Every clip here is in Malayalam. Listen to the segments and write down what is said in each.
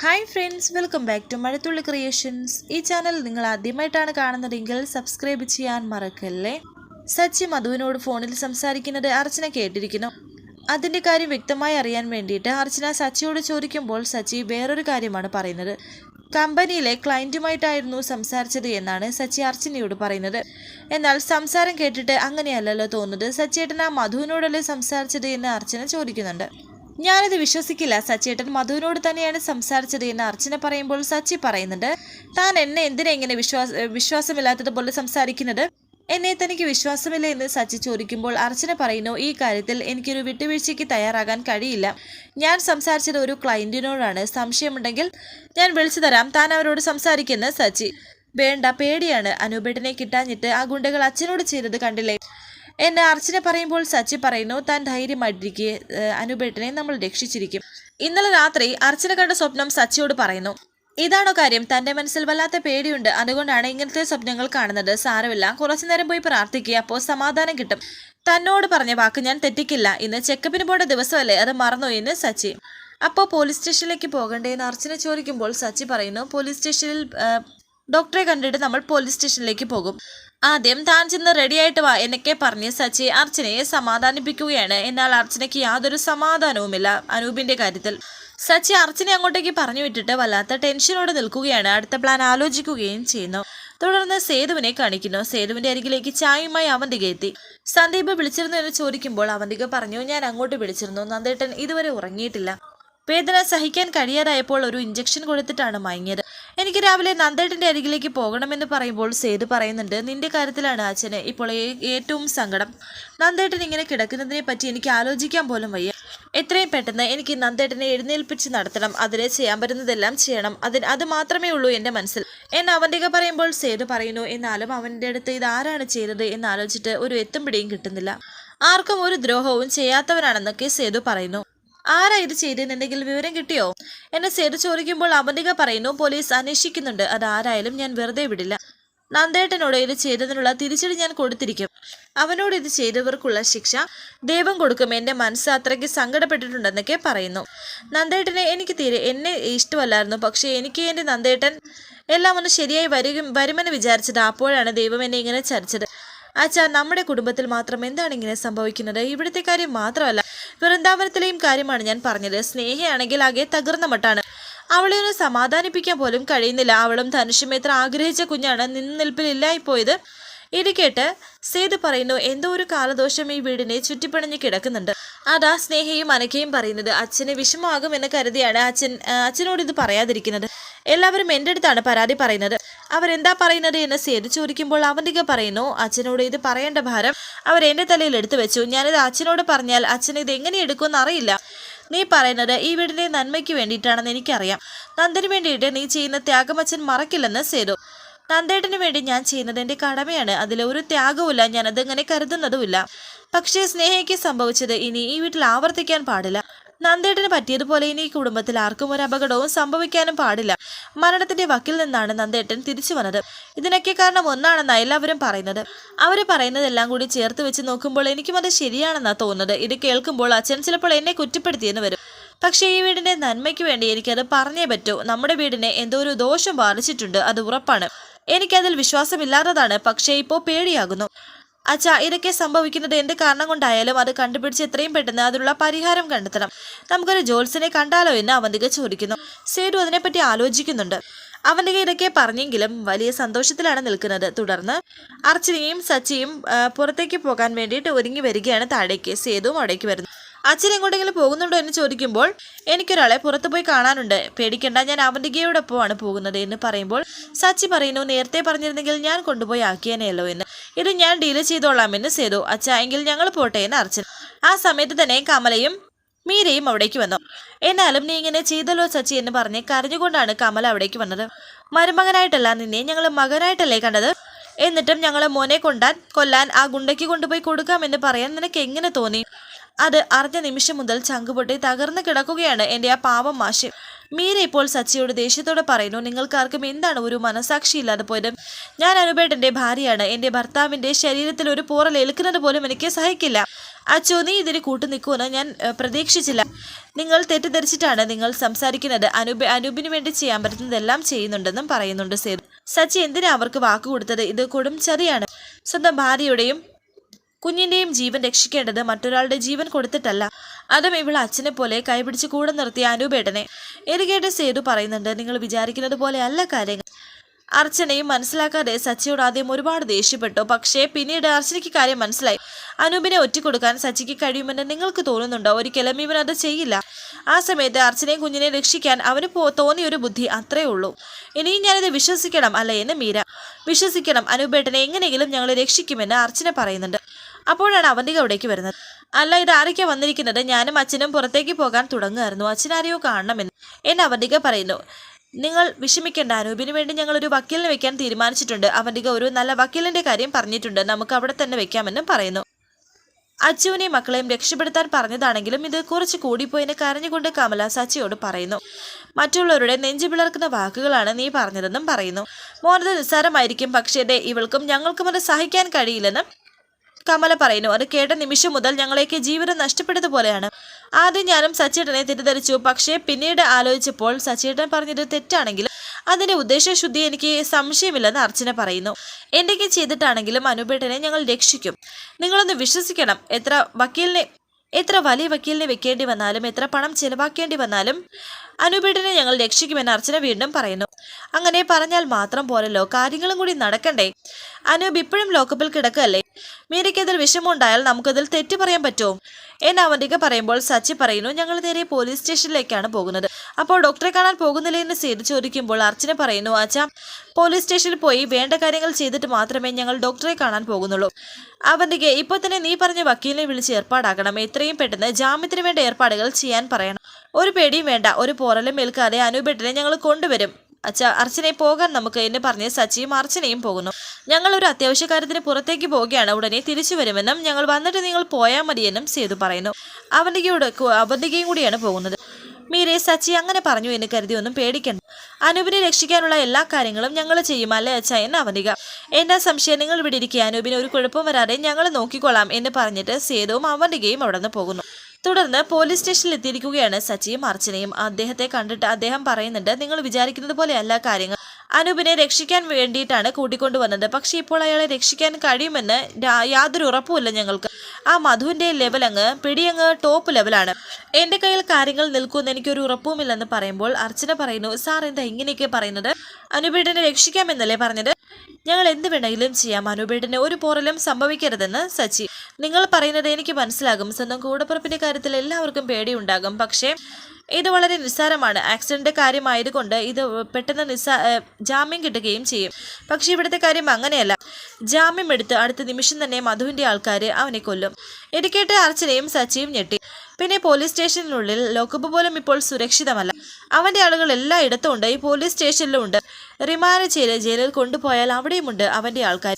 Hi friends welcome back to Mazhathulli creations ഈ ചാനൽ നിങ്ങൾ ആദ്യമായിട്ടാണ് കാണുന്നതെങ്കിൽ സബ്സ്ക്രൈബ് ചെയ്യാൻ മറക്കല്ലേ? സച്ചി മധുവിനോട് ഫോണിൽ സംസാരിക്കുന്നത് അർച്ചന കേട്ടിരിക്കുന്നു. അതിന്റെ കാര്യം വ്യക്തമായി അറിയാൻ വേണ്ടിയിട്ട് അർച്ചന സച്ചിയോട് ചോദിക്കുമ്പോൾ സച്ചി വേറൊരു കാര്യമാണ് പറയുന്നത്. കമ്പനിയിലെ ക്ലയന്റുമായിട്ടായിരുന്നു സംസാരിച്ചത് എന്നാണ് സച്ചി അർച്ചനയോട് പറയുന്നത്. എന്നാൽ സംസാരം കേട്ടിട്ട് അങ്ങനെയല്ലല്ലോ തോന്നുന്നത്. സച്ചിയേട്ടൻ ആ മധുവിനോടല്ലേ സംസാരിച്ചത് എന്ന് അർച്ചന ചോദിക്കുന്നുണ്ട്. ഞാനിത് വിശ്വസിക്കില്ല. സച്ചേട്ടൻ മധുവിനോട് തന്നെയാണ് സംസാരിച്ചത് എന്ന് അർച്ചന പറയുമ്പോൾ സച്ചി പറയുന്നുണ്ട് താൻ എന്നെ എന്തിനാ ഇങ്ങനെ വിശ്വാസ വിശ്വാസമില്ലാത്തതുപോലെ സംസാരിക്കുന്നത്? എന്നെ തനിക്ക് വിശ്വാസമില്ല എന്ന് സച്ചി ചോദിക്കുമ്പോൾ അർച്ചന പറയുന്നു ഈ കാര്യത്തിൽ എനിക്കൊരു വിട്ടുവീഴ്ചയ്ക്ക് തയ്യാറാകാൻ കഴിയില്ല. ഞാൻ സംസാരിച്ചത് ഒരു ക്ലയന്റിനോടാണ് സംശയമുണ്ടെങ്കിൽ ഞാൻ വിളിച്ചു തരാം. താൻ അവരോട് സംസാരിക്കുന്ന സച്ചി. വേണ്ട പേടിയാണ്. അനൂപേട്ടനെ കിട്ടാഞ്ഞിട്ട് ആ ഗുണ്ടകൾ അച്ഛനോട് ചെയ്തത് കണ്ടില്ലേ? എന്നെ അർച്ചന പറയുമ്പോൾ സച്ചി പറയുന്നു താൻ ധൈര്യമായിട്ടിരിക്കെ അനുപേട്ടനെ നമ്മൾ രക്ഷിച്ചിരിക്കും. ഇന്നലെ രാത്രി അർച്ചന കണ്ട സ്വപ്നം സച്ചിയോട് പറയുന്നു ഇതാണോ കാര്യം? തന്റെ മനസ്സിൽ വല്ലാത്ത പേടിയുണ്ട്. അതുകൊണ്ടാണ് ഇങ്ങനത്തെ സ്വപ്നങ്ങൾ കാണുന്നത്. സാരമില്ല. കുറച്ചു നേരം പോയി പ്രാർത്ഥിക്കുക അപ്പോൾ സമാധാനം കിട്ടും. തന്നോട് പറഞ്ഞ വാക്ക് ഞാൻ തെറ്റിക്കില്ല. ഇന്ന് ചെക്കപ്പിന് പോണ്ട ദിവസമല്ലേ? അത് മറന്നു എന്ന് സച്ചി. അപ്പോൾ പോലീസ് സ്റ്റേഷനിലേക്ക് പോകണ്ടേന്ന് അർച്ചന ചോദിക്കുമ്പോൾ സച്ചി പറയുന്നു പോലീസ് സ്റ്റേഷനിൽ ഡോക്ടറെ കണ്ടിട്ട് നമ്മൾ പോലീസ് സ്റ്റേഷനിലേക്ക് പോകും. ആദ്യം താൻ ചെന്ന് റെഡിയായിട്ട് വാ എന്നൊക്കെ പറഞ്ഞ് സച്ചി അർച്ചനയെ സമാധാനിപ്പിക്കുകയാണ്. എന്നാൽ അർച്ചനയ്ക്ക് യാതൊരു സമാധാനവുമില്ല അനൂപിന്റെ കാര്യത്തിൽ. സച്ചി അർച്ചനെ അങ്ങോട്ടേക്ക് പറഞ്ഞു വിട്ടിട്ട് വല്ലാത്ത ടെൻഷനോടെ നിൽക്കുകയാണ്. അടുത്ത പ്ലാൻ ആലോചിക്കുകയും ചെയ്യുന്നു. തുടർന്ന് സേതുവിനെ കാണിക്കുന്നു. സേതുവിന്റെ അരികിലേക്ക് ചായയുമായി അവന്തിക എത്തി. സന്ദീപ് വിളിച്ചിരുന്നു എന്ന് ചോദിക്കുമ്പോൾ അവന്തിക പറഞ്ഞു ഞാൻ അങ്ങോട്ട് വിളിച്ചിരുന്നു. നന്ദേട്ടൻ ഇതുവരെ ഉറങ്ങിയിട്ടില്ല. വേദന സഹിക്കാൻ കഴിയാതായപ്പോൾ ഒരു ഇഞ്ചക്ഷൻ കൊടുത്തിട്ടാണ് മയങ്ങിയത്. എനിക്ക് രാവിലെ നന്ദേട്ടന്റെ അരികിലേക്ക് പോകണമെന്ന് പറയുമ്പോൾ സേതു പറയുന്നുണ്ട് നിന്റെ കാര്യത്തിലാണ് അച്ഛന് ഇപ്പോൾ ഏറ്റവും സങ്കടം. നന്ദേട്ടൻ ഇങ്ങനെ കിടക്കുന്നതിനെ പറ്റി എനിക്ക് ആലോചിക്കാൻ പോലും വയ്യ. എത്രയും പെട്ടെന്ന് എനിക്ക് നന്ദേട്ടനെ എഴുന്നേൽപ്പിച്ച് നടത്തണം. അതിനെ ചെയ്യാൻ പറ്റുന്നതെല്ലാം ചെയ്യണം. അതിന് അത് മാത്രമേ ഉള്ളൂ എന്റെ മനസ്സിൽ. എന്ന് അവന്റെ പറയുമ്പോൾ സേതു പറയുന്നു എന്നാലും അവന്റെ അടുത്ത് ഇത് ആരാണ് ചെയ്തത്? എന്നാലോചിച്ചിട്ട് ഒരു എത്തും പിടിയും കിട്ടുന്നില്ല. ആർക്കും ഒരു ദ്രോഹവും ചെയ്യാത്തവനാണെന്നൊക്കെ സേതു പറയുന്നു. ആരാ ഇത് ചെയ്തെന്നുണ്ടെങ്കിൽ വിവരം കിട്ടിയോ? എന്നെ സേതു ചോദിക്കുമ്പോൾ അവന്തിക പറയുന്നു പോലീസ് അന്വേഷിക്കുന്നുണ്ട്. അത് ആരായാലും ഞാൻ വെറുതെ വിടില്ല. നന്ദേട്ടനോട് ഇത് ചെയ്തതിനുള്ള തിരിച്ചടി ഞാൻ കൊടുത്തിരിക്കും. അവനോട് ഇത് ചെയ്തവർക്കുള്ള ശിക്ഷ ദൈവം കൊടുക്കും. എന്റെ മനസ്സ് അത്രയ്ക്ക് സങ്കടപ്പെട്ടിട്ടുണ്ടെന്നൊക്കെ പറയുന്നു. നന്ദേട്ടനെ എനിക്ക് തീരെ എന്നെ ഇഷ്ടമല്ലായിരുന്നു. പക്ഷേ എനിക്ക് എന്റെ നന്ദേട്ടൻ എല്ലാം ഒന്ന് ശരിയായി വരും വരുമെന്ന് വിചാരിച്ചത് അപ്പോഴാണ് ദൈവം എന്നെ ഇങ്ങനെ ചരിച്ചത്. അച്ഛാ നമ്മുടെ കുടുംബത്തിൽ മാത്രം എന്താണ് ഇങ്ങനെ സംഭവിക്കുന്നത്? ഇവിടുത്തെ കാര്യം മാത്രമല്ല. വൃന്ദാവനത്തിലെയും കാര്യമാണ് ഞാൻ പറഞ്ഞത്. സ്നേഹയാണെങ്കിൽ ആകെ തകർന്ന മട്ടാണ്. അവളെ ഒന്ന് സമാധാനിപ്പിക്കാൻ പോലും കഴിയുന്നില്ല. അവളും ധനുഷും എത്ര ആഗ്രഹിച്ച കുഞ്ഞാണ് നിന്ന് നിൽപ്പിലില്ലായിപ്പോയത് ഇത് കേട്ട് സേതു പറയുന്നു എന്തോ ഒരു കാലദോഷം ഈ വീടിനെ ചുറ്റിപ്പണിഞ്ഞ് കിടക്കുന്നുണ്ട്. അതാ സ്നേഹയും അനക്കയും പറയുന്നത്. അച്ഛന് വിഷമമാകുമെന്ന് കരുതിയാണ് അച്ഛൻ അച്ഛനോട് ഇത് പറയാതിരിക്കുന്നത്. എല്ലാവരും എന്റെ അടുത്താണ് പരാതി പറയുന്നത്. അവരെന്താ പറയുന്നത് എന്ന് സേതു ചോദിക്കുമ്പോൾ അവന്തിക പറയുന്നു അച്ഛനോട് ഇത് പറയേണ്ട ഭാരം എന്റെ തലയിൽ എടുത്തു വെച്ചു. ഞാനിത് അച്ഛനോട് പറഞ്ഞാൽ അച്ഛൻ ഇത് എങ്ങനെ എടുക്കുമെന്ന് അറിയില്ല. നീ പറയുന്നത് ഈ വീടിന്റെ നന്മയ്ക്ക് വേണ്ടിയിട്ടാണെന്ന് എനിക്കറിയാം. നന്ദന് വേണ്ടിയിട്ട് നീ ചെയ്യുന്ന ത്യാഗം അച്ഛൻ മറക്കില്ലെന്ന് സേതു. നന്ദേട്ടന് വേണ്ടി ഞാൻ ചെയ്യുന്നത് എന്റെ കടമയാണ്. അതിൽ ഒരു ത്യാഗവുമില്ല. ഞാൻ അതങ്ങനെ കരുതുന്നതുമില്ല. പക്ഷേ സ്നേഹയ്ക്ക് സംഭവിച്ചത് ഇനി ഈ വീട്ടിൽ ആവർത്തിക്കാൻ പാടില്ല. നന്ദേട്ടന് പറ്റിയതുപോലെ ഇനി കുടുംബത്തിൽ ആർക്കും ഒരു അപകടവും സംഭവിക്കാനും പാടില്ല. മരണത്തിന്റെ വക്കിൽ നിന്നാണ് നന്ദേട്ടൻ തിരിച്ചു വന്നത്. ഇതിനൊക്കെ കാരണം ഒന്നാണെന്ന എല്ലാവരും പറയുന്നത്. അവർ പറയുന്നതെല്ലാം കൂടി ചേർത്ത് വെച്ച് നോക്കുമ്പോൾ എനിക്കും അത് ശരിയാണെന്നാ തോന്നുന്നത്. ഇത് കേൾക്കുമ്പോൾ അച്ഛൻ ചിലപ്പോൾ എന്നെ കുറ്റപ്പെടുത്തിയെന്ന് വരും. പക്ഷേ ഈ വീടിന്റെ നന്മയ്ക്ക് വേണ്ടി എനിക്കത് പറഞ്ഞേ പറ്റൂ. നമ്മുടെ വീടിനെ എന്തോ ഒരു ദോഷം ബാധിച്ചിട്ടുണ്ട്. അത് ഉറപ്പാണ്. എനിക്കതിൽ വിശ്വാസമില്ലാത്തതാണ്. പക്ഷേ ഇപ്പോൾ പേടിയാകുന്നു. അച്ഛാ ഇതൊക്കെ സംഭവിക്കുന്നത് എന്ത് കാരണം കൊണ്ടായാലും അത് കണ്ടുപിടിച്ച് എത്രയും പെട്ടെന്ന് അതിനുള്ള പരിഹാരം കണ്ടെത്തണം. നമുക്കൊരു ജോത്സനെ കണ്ടാലോ എന്ന് അവന്തിക ചോദിക്കുന്നു. സേതു അതിനെപ്പറ്റി ആലോചിക്കുന്നുണ്ട്. അവന്തിക ഇതൊക്കെ പറഞ്ഞെങ്കിലും വലിയ സന്തോഷത്തിലാണ് നിൽക്കുന്നത്. തുടർന്ന് അർച്ചനയും സച്ചിയും പുറത്തേക്ക് പോകാൻ വേണ്ടിയിട്ട് ഒരുങ്ങി വരികയാണ് താഴേക്ക്. സേതുവും അവിടേക്ക് വരുന്നു. അച്ഛൻ എങ്ങോട്ടെങ്കിലും പോകുന്നുണ്ടോ എന്ന് ചോദിക്കുമ്പോൾ എനിക്കൊരാളെ പുറത്തു പോയി കാണാനുണ്ട്. പേടിക്കണ്ട ഞാൻ അവന്തികയോടൊപ്പമാണ് പോകുന്നത് എന്ന് പറയുമ്പോൾ സച്ചി പറയുന്നു നേരത്തെ പറഞ്ഞിരുന്നെങ്കിൽ ഞാൻ കൊണ്ടുപോയി ആക്കിയേനെയല്ലോ എന്ന്. ഇത് ഞാൻ ഡീൽ ചെയ്തോളാം എന്ന് സേതു. അച്ഛ എങ്കിൽ ഞങ്ങൾ പോട്ടെ എന്ന് അർച്ചൻ ആ സമയത്ത് തന്നെ കമലയും മീരയും അവിടേക്ക് വന്നു. എന്നാലും നീ ഇങ്ങനെ ചെയ്തല്ലോ സച്ചി എന്ന് പറഞ്ഞ് കരഞ്ഞുകൊണ്ടാണ് കമല അവിടേക്ക് വന്നത്. മരുമകനായിട്ടല്ല നിന്നെ ഞങ്ങൾ മകനായിട്ടല്ലേ കണ്ടത്? എന്നിട്ടും ഞങ്ങളെ മോനെ കൊണ്ടാൻ കൊല്ലാൻ ആ ഗുണ്ടയ്ക്ക് കൊണ്ടുപോയി കൊടുക്കാമെന്ന് പറയാൻ നിനക്ക് എങ്ങനെ തോന്നി? അത് അറിഞ്ഞ നിമിഷം മുതൽ ചങ്കുപൊട്ടി തകർന്നു കിടക്കുകയാണ് എന്റെ ആ പാവം മാഷി. മീര ഇപ്പോൾ സച്ചിയോട് ദേഷ്യത്തോടെ പറയുന്നു നിങ്ങൾക്കാർക്കും എന്താണ് ഒരു മനസാക്ഷി ഇല്ലാതെ പോയത്? ഞാൻ അനുപേട്ടന്റെ ഭാര്യയാണ്. എന്റെ ഭർത്താവിന്റെ ശരീരത്തിൽ ഒരു പോറൽ ഏൽക്കുന്നത് പോലും എനിക്ക് സഹിക്കില്ല. അച്ചോ നീ ഇതിന് കൂട്ടു നിൽക്കുമെന്ന് ഞാൻ പ്രതീക്ഷിച്ചില്ല. നിങ്ങൾ തെറ്റിദ്ധരിച്ചിട്ടാണ് നിങ്ങൾ സംസാരിക്കുന്നത്. അനുപ അനൂപിന് വേണ്ടി ചെയ്യാൻ പറ്റുന്നതെല്ലാം ചെയ്യുന്നുണ്ടെന്നും പറയുന്നുണ്ട് സേതു. സച്ചി എന്തിനാ അവർക്ക് വാക്ക് കൊടുത്തത്? ഇത് കൊടും ചതിയാണ്. സ്വന്തം ഭാര്യയുടെയും കുഞ്ഞിന്റെയും ജീവൻ രക്ഷിക്കേണ്ടത് മറ്റൊരാളുടെ ജീവൻ കൊടുത്തിട്ടല്ല. അതും ഇവൾ അച്ഛനെ പോലെ കൈപിടിച്ച് കൂടെ നിർത്തിയ അനൂപേട്ടനെ. ഇത് കേട്ട് സേതു പറയുന്നുണ്ട് നിങ്ങൾ വിചാരിക്കുന്നത് പോലെ അല്ല കാര്യങ്ങൾ. അർച്ചനയും മനസ്സിലാക്കാതെ സച്ചിയോട് ആദ്യം ഒരുപാട് ദേഷ്യപ്പെട്ടു. പക്ഷേ പിന്നീട് അർച്ചനയ്ക്ക് കാര്യം മനസ്സിലായി. അനൂപിനെ ഒറ്റിക്കൊടുക്കാൻ സച്ചിക്ക് കഴിയുമെന്ന് നിങ്ങൾക്ക് തോന്നുന്നുണ്ടോ? ഒരിക്കലും ഇവൻ അത് ചെയ്യില്ല. ആ സമയത്ത് അർച്ചനയും കുഞ്ഞിനെ രക്ഷിക്കാൻ അവന് തോന്നിയ ഒരു ബുദ്ധി അത്രേ ഉള്ളൂ. ഇനിയും ഞാനിത് വിശ്വസിക്കണം അല്ല എന്ന് മീര. വിശ്വസിക്കണം അനൂപേട്ടനെ എങ്ങനെയെങ്കിലും ഞങ്ങൾ രക്ഷിക്കുമെന്ന് അർച്ചന പറയുന്നുണ്ട്. അപ്പോഴാണ് അവന്തിക അവിടേക്ക് വരുന്നത്. അല്ല ഇത് ആരൊക്കെ വന്നിരിക്കുന്നത്? ഞാനും അച്ഛനും പുറത്തേക്ക് പോകാൻ തുടങ്ങുമായിരുന്നു അച്ഛനാരെയോ കാണണമെന്ന്. എന്ന് അവന്തിക പറയുന്നു നിങ്ങൾ വിഷമിക്കേണ്ട അനൂപിന് വേണ്ടി ഞങ്ങൾ ഒരു വക്കീലിനെ വെക്കാൻ തീരുമാനിച്ചിട്ടുണ്ട്. അവന്തിക ഒരു നല്ല വക്കീലിന്റെ കാര്യം പറഞ്ഞിട്ടുണ്ട്. നമുക്ക് അവിടെ തന്നെ വെക്കാമെന്നും പറയുന്നു. അച്ചുവിനെയും മക്കളെയും രക്ഷപ്പെടുത്താൻ പറഞ്ഞതാണെങ്കിലും ഇത് കുറച്ച് കൂടിപ്പോയെന്ന് കരഞ്ഞുകൊണ്ട് കമല സച്ചിയോട് പറയുന്നു. മറ്റുള്ളവരുടെ നെഞ്ചു പിളർക്കുന്ന വാക്കുകളാണ് നീ പറഞ്ഞതെന്നും പറയുന്നു. മോനത് നിസ്സാരമായിരിക്കും പക്ഷേ ഇവൾക്കും ഞങ്ങൾക്കും അത് സഹിക്കാൻ കഴിയില്ലെന്നും കമല പറയുന്നു അത് കേട്ട നിമിഷം മുതൽ ഞങ്ങളേക്ക് ജീവിതം നഷ്ടപ്പെട്ടതുപോലെയാണ്. ആദ്യം ഞാനും സച്ചേട്ടനെ തെറ്റിദ്ധരിച്ചു. പക്ഷേ പിന്നീട് ആലോചിച്ചപ്പോൾ സച്ചേട്ടൻ പറഞ്ഞത് തെറ്റാണെങ്കിൽ അതിന്റെ ഉദ്ദേശശുദ്ധി എനിക്ക് സംശയമില്ലെന്ന് അർച്ചന പറയുന്നു. എന്തൊക്കെ ചെയ്തിട്ടാണെങ്കിലും അനുപേട്ടനെ ഞങ്ങൾ രക്ഷിക്കും. നിങ്ങളൊന്ന് വിശ്വസിക്കണം. എത്ര വക്കീലിനെ എത്ര വലിയ വക്കീലിനെ വെക്കേണ്ടി വന്നാലും എത്ര പണം ചെലവാക്കേണ്ടി വന്നാലും അനുപേട്ടനെ ഞങ്ങൾ രക്ഷിക്കുമെന്ന് അർച്ചന വീണ്ടും പറയുന്നു. അങ്ങനെ പറഞ്ഞാൽ മാത്രം പോരല്ലോ. കാര്യങ്ങളും കൂടി നടക്കണ്ടേ? അനൂപ് ഇപ്പോഴും ലോക്കപ്പിൽ കിടക്കല്ലേ? മീരയ്ക്കതിൽ വിഷമമുണ്ടായാൽ നമുക്കതിൽ തെറ്റ് പറയാൻ പറ്റുമോ? എന്ന് അവന്തിക പറയുമ്പോൾ സച്ചി പറയുന്നു ഞങ്ങൾ നേരെ പോലീസ് സ്റ്റേഷനിലേക്കാണ് പോകുന്നത്. അപ്പോൾ ഡോക്ടറെ കാണാൻ പോകുന്നില്ലേ എന്ന് സേതു ചോദിക്കുമ്പോൾ അർച്ചന പറയുന്നു അച്ഛാ പോലീസ് സ്റ്റേഷനിൽ പോയി വേണ്ട കാര്യങ്ങൾ ചെയ്തിട്ട് മാത്രമേ ഞങ്ങൾ ഡോക്ടറെ കാണാൻ പോകുന്നുള്ളൂ. അവന്തിക ഇപ്പൊ തന്നെ നീ പറഞ്ഞ വക്കീലിനെ വിളിച്ച് ഏർപ്പാടാക്കണം. എത്രയും പെട്ടെന്ന് ജാമ്യത്തിന് വേണ്ട ഏർപ്പാടുകൾ ചെയ്യാൻ പറയണം. ഒരു പേടിയും വേണ്ട. ഒരു പോറലും ഏൽക്കാതെ അനുപേട്ടനെ ഞങ്ങൾ കൊണ്ടുവരും. അച്ഛ അർച്ചനെ പോകാൻ നമുക്ക് എന്നെ പറഞ്ഞ് സച്ചിയും അർച്ചനയും പോകുന്നു. ഞങ്ങൾ ഒരു അത്യാവശ്യ കാര്യത്തിന് പുറത്തേക്ക് പോവുകയാണ്. ഉടനെ തിരിച്ചു വരുമെന്നും ഞങ്ങൾ വന്നിട്ട് നിങ്ങൾ പോയാൽ മതിയെന്നും സേതു പറയുന്നു. അവന്തികയോട് അവന്തികയും കൂടിയാണ് പോകുന്നത്. മീരെ സച്ചി അങ്ങനെ പറഞ്ഞു എന്ന് കരുതി ഒന്നും പേടിക്കണ്ട. അനൂപിനെ രക്ഷിക്കാനുള്ള എല്ലാ കാര്യങ്ങളും ഞങ്ങൾ ചെയ്യും അല്ലേ അച്ഛ എന്ന് അവനിക എന്നാ സംശയം നിങ്ങൾ ഇവിടെ ഇരിക്കുക അനൂപിന് ഒരു കുഴപ്പം വരാതെ ഞങ്ങൾ നോക്കിക്കൊള്ളാം എന്ന് പറഞ്ഞിട്ട് സേതുവും അവന്തികയും അവിടെ നിന്ന് പോകുന്നു. തുടർന്ന് പോലീസ് സ്റ്റേഷനിൽ എത്തിയിരിക്കുകയാണ് സച്ചിയും അർച്ചനയും. അദ്ദേഹത്തെ കണ്ടിട്ട് അദ്ദേഹം പറയുന്നുണ്ട് നിങ്ങൾ വിചാരിക്കുന്നത് പോലെയല്ല കാര്യങ്ങൾ. അനൂപിനെ രക്ഷിക്കാൻ വേണ്ടിയിട്ടാണ് കൂട്ടിക്കൊണ്ടുവന്നത്. പക്ഷേ ഇപ്പോൾ അയാളെ രക്ഷിക്കാൻ കഴിയുമെന്ന് യാതൊരു ഉറപ്പുമില്ല ഞങ്ങൾക്ക്. ആ മധുവിന്റെ ലെവൽ അങ്ങ് പിടിയങ്ങ് ടോപ്പ് ലെവലാണ് എന്റെ കയ്യിൽ കാര്യങ്ങൾ നിൽക്കുമെന്ന് എനിക്കൊരു ഉറപ്പുമില്ലെന്ന് പറയുമ്പോൾ അർച്ചന പറയുന്നു സാർ എന്താ ഇങ്ങനെയൊക്കെ പറയുന്നത്? അനുപേട്ടനെ രക്ഷിക്കാമെന്നല്ലേ പറഞ്ഞത്? ഞങ്ങൾ എന്ത് വേണമെങ്കിലും ചെയ്യാം. അനുപേട്ടന് ഒരു പോറലും സംഭവിക്കരുതെന്ന് സച്ചി. നിങ്ങൾ പറയുന്നത് എനിക്ക് മനസ്സിലാകും. സ്വന്തം കൂടപ്പുറപ്പിന്റെ കാര്യത്തിൽ എല്ലാവർക്കും പേടിയുണ്ടാകും. പക്ഷേ ഇത് വളരെ നിസ്സാരമാണ്. ആക്സിഡന്റ് കാര്യമായതുകൊണ്ട് ഇത് പെട്ടെന്ന് നിസ്സാ ജാമ്യം കിട്ടുകയും ചെയ്യും. പക്ഷേ ഇവിടുത്തെ കാര്യം അങ്ങനെയല്ല. ജാമ്യം എടുത്ത് അടുത്ത നിമിഷം തന്നെ മധുവിന്റെ ആൾക്കാർ അവനെ കൊല്ലും. ഇത് അർച്ചനയും സച്ചിയും ഞെട്ടി. പിന്നെ പോലീസ് സ്റ്റേഷനിനുള്ളിൽ ലോക്കപ്പ് പോലും ഇപ്പോൾ സുരക്ഷിതമല്ല. അവന്റെ ആളുകൾ എല്ലായിടത്തും ഉണ്ട് ഈ പോലീസ് സ്റ്റേഷനിലും ഉണ്ട് റിമാൻഡ് ചെയ്ത് ജയിലിൽ കൊണ്ടുപോയാൽ അവിടെയുമുണ്ട് അവന്റെ ആൾക്കാർ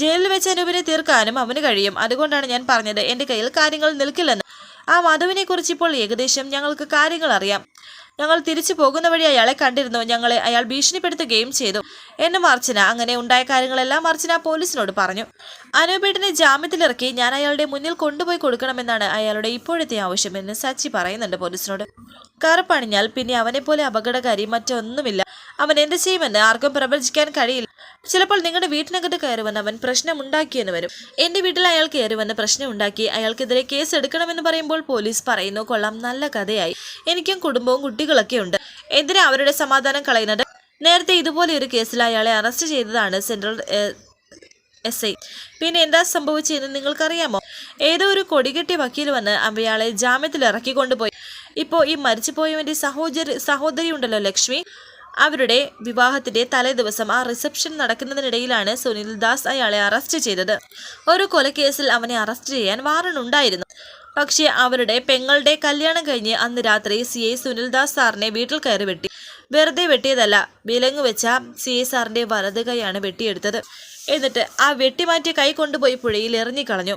ജയിലിൽ വെച്ച് അനൂപിനെ തീർക്കാനും അവന് കഴിയും. അതുകൊണ്ടാണ് ഞാൻ പറഞ്ഞത് എന്റെ കയ്യിൽ കാര്യങ്ങൾ നിൽക്കില്ലെന്ന്. ആ മധുവിനെ കുറിച്ച് ഇപ്പോൾ ഏകദേശം ഞങ്ങൾക്ക് കാര്യങ്ങൾ അറിയാം. ഞങ്ങൾ തിരിച്ചു പോകുന്ന വഴി അയാളെ കണ്ടിരുന്നു. ഞങ്ങളെ അയാൾ ഭീഷണിപ്പെടുത്തുകയും ചെയ്തു. എന്നും അർച്ചന അങ്ങനെ ഉണ്ടായ കാര്യങ്ങളെല്ലാം അർച്ചന പോലീസിനോട് പറഞ്ഞു. അനൂപേട്ടനെ ജാമ്യത്തിലിറക്കി ഞാൻ അയാളുടെ മുന്നിൽ കൊണ്ടുപോയി കൊടുക്കണമെന്നാണ് അയാളുടെ ഇപ്പോഴത്തെ ആവശ്യമെന്ന് സച്ചി പറയുന്നുണ്ട് പോലീസിനോട്. കറുപ്പണിഞ്ഞാൽ പിന്നെ അവനെ പോലെ അപകടകാരി മറ്റൊന്നുമില്ല. അവൻ എന്ത് ചെയ്യുമെന്ന് ആർക്കും പ്രവചിക്കാൻ കഴിയില്ല. ചിലപ്പോൾ നിങ്ങളുടെ വീട്ടിനകത്ത് കയറി വന്നവൻ പ്രശ്നമുണ്ടാക്കിയെന്ന് വരും. എന്റെ വീട്ടിൽ അയാൾ കയറി വന്ന് പ്രശ്നമുണ്ടാക്കി അയാൾക്കെതിരെ കേസ് എടുക്കണമെന്ന് പറയുമ്പോൾ പോലീസ് പറയുന്നു കൊള്ളാം നല്ല കഥയായി. എനിക്കും കുടുംബവും കുട്ടികളൊക്കെ ഉണ്ട്. എന്തിനാ അവരുടെ സമാധാനം കളയുന്നത്? നേരത്തെ ഇതുപോലെ ഒരു കേസിൽ അയാളെ അറസ്റ്റ് ചെയ്തതാണ് സെൻട്രൽ എസ് ഐ. പിന്നെ എന്താ സംഭവിച്ചതെന്ന് നിങ്ങൾക്കറിയാമോ? ഏതോ ഒരു കൊടികെട്ടിയ വക്കീൽ വന്ന് അയാളെ ജാമ്യത്തിൽ ഇറക്കി കൊണ്ടുപോയി ഇപ്പോൾ ഈ മരിച്ചുപോയവന്റെ സഹോദരി സഹോദരി ഉണ്ടല്ലോ ലക്ഷ്മി. അവരുടെ വിവാഹത്തിന്റെ തലേദിവസം ആ റിസപ്ഷൻ നടക്കുന്നതിനിടയിലാണ് സുനിൽ ദാസ് അയാളെ അറസ്റ്റ് ചെയ്തത്. ഒരു കൊലക്കേസിൽ അവനെ അറസ്റ്റ് ചെയ്യാൻ വാറണ്ട് ഉണ്ടായിരുന്നു. പക്ഷേ അവരുടെ പെങ്ങളുടെ കല്യാണം കഴിഞ്ഞ് അന്ന് രാത്രി സി ഐ സുനിൽദാസ് സാറിനെ വീട്ടിൽ കയറി വെട്ടി. വെറുതെ വെട്ടിയതല്ല വിലങ്ങ് വെച്ച സി ഐ സാറിന്റെ വലത് കൈയാണ് വെട്ടിയെടുത്തത്. എന്നിട്ട് ആ വെട്ടിമാറ്റിയ കൈ കൊണ്ടുപോയി പുഴയിൽ എറിഞ്ഞുകളഞ്ഞു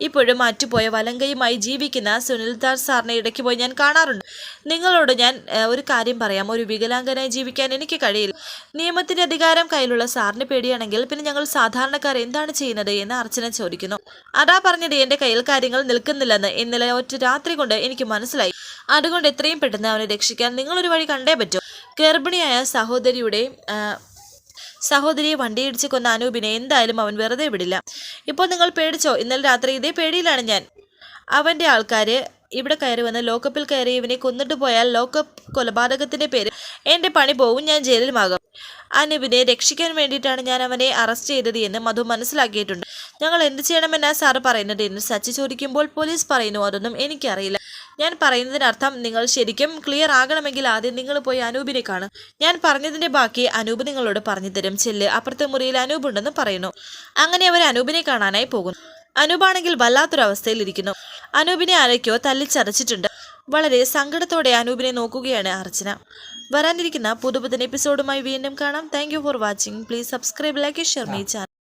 ഇപ്പോഴും അറ്റുപോയ വലങ്കയുമായി ജീവിക്കുന്ന സുനിൽ ദാസ് സാറിനെ ഇടയ്ക്ക് പോയി ഞാൻ കാണാറുണ്ട്. നിങ്ങളോട് ഞാൻ ഒരു കാര്യം പറയാം. ഒരു വികലാംഗനായി ജീവിക്കാൻ എനിക്ക് കഴിയില്ല. നിയമത്തിന്റെ അധികാരം കയ്യിലുള്ള സാറിന് പേടിയാണെങ്കിൽ പിന്നെ ഞങ്ങൾ സാധാരണക്കാർ എന്താണ് ചെയ്യുന്നത് എന്ന് അർച്ചന ചോദിക്കുന്നു. അതാ പറഞ്ഞത് എന്റെ കയ്യിൽ കാര്യങ്ങൾ നിൽക്കുന്നില്ലെന്ന് ഇന്നലെ ഒറ്റ രാത്രി കൊണ്ട് എനിക്ക് മനസ്സിലായി. അതുകൊണ്ട് എത്രയും പെട്ടെന്ന് അവനെ രക്ഷിക്കാൻ നിങ്ങളൊരു വഴി കണ്ടേ പറ്റൂ. ഗർഭിണിയായ സഹോദരിയുടെ സഹോദരിയെ വണ്ടിയിടിച്ച് കൊന്ന അനൂപിനെ എന്തായാലും അവൻ വെറുതെ വിടില്ല. ഇപ്പോൾ നിങ്ങൾ പേടിച്ചോ? ഇന്നലെ രാത്രി ഇതേ പേടിയിലാണ് ഞാൻ. അവന്റെ ആൾക്കാർ ഇവിടെ കയറി വന്ന് ലോക്കപ്പിൽ കയറി ഇവനെ കൊന്നിട്ട് പോയാൽ ലോക്കപ്പ് കൊലപാതകത്തിന്റെ പേര് എന്റെ പണി പോവും ഞാൻ ജയിലിലുമാകും. അനൂപിനെ രക്ഷിക്കാൻ വേണ്ടിയിട്ടാണ് ഞാൻ അവനെ അറസ്റ്റ് ചെയ്തത് എന്ന് മധു മനസ്സിലാക്കിയിട്ടുണ്ട്. ഞങ്ങൾ എന്ത് ചെയ്യണമെന്നാണ് സാറ് പറയുന്നത് എന്ന് സച്ചി ചോദിക്കുമ്പോൾ പോലീസ് പറയുന്നു അതൊന്നും എനിക്കറിയില്ല. ഞാൻ പറയുന്നതിനർത്ഥം നിങ്ങൾ ശരിക്കും ക്ലിയർ ആകണമെങ്കിൽ ആദ്യം നിങ്ങൾ പോയി അനൂപിനെ കാണും. ഞാൻ പറഞ്ഞതിന്റെ ബാക്കി അനൂപ് നിങ്ങളോട് പറഞ്ഞു തരും. ചെല്ല് അപ്പുറത്തെ മുറിയിൽ അനൂപ് ഉണ്ടെന്ന് പറയുന്നു. അങ്ങനെ അവർ അനൂപിനെ കാണാനായി പോകുന്നു. അനൂപാണെങ്കിൽ വല്ലാത്തൊരവസ്ഥയിലിരിക്കുന്നു അനൂപിനെ ആരൊക്കെയോ തല്ലിച്ചതച്ചിട്ടുണ്ട്. വളരെ സങ്കടത്തോടെ അനൂപിനെ നോക്കുകയാണ് അർച്ചന. വരാനിരിക്കുന്ന പുതുപുത്തൻ എപ്പിസോഡുമായി വീണ്ടും കാണാം. Thank for watching please subscribe like share my channel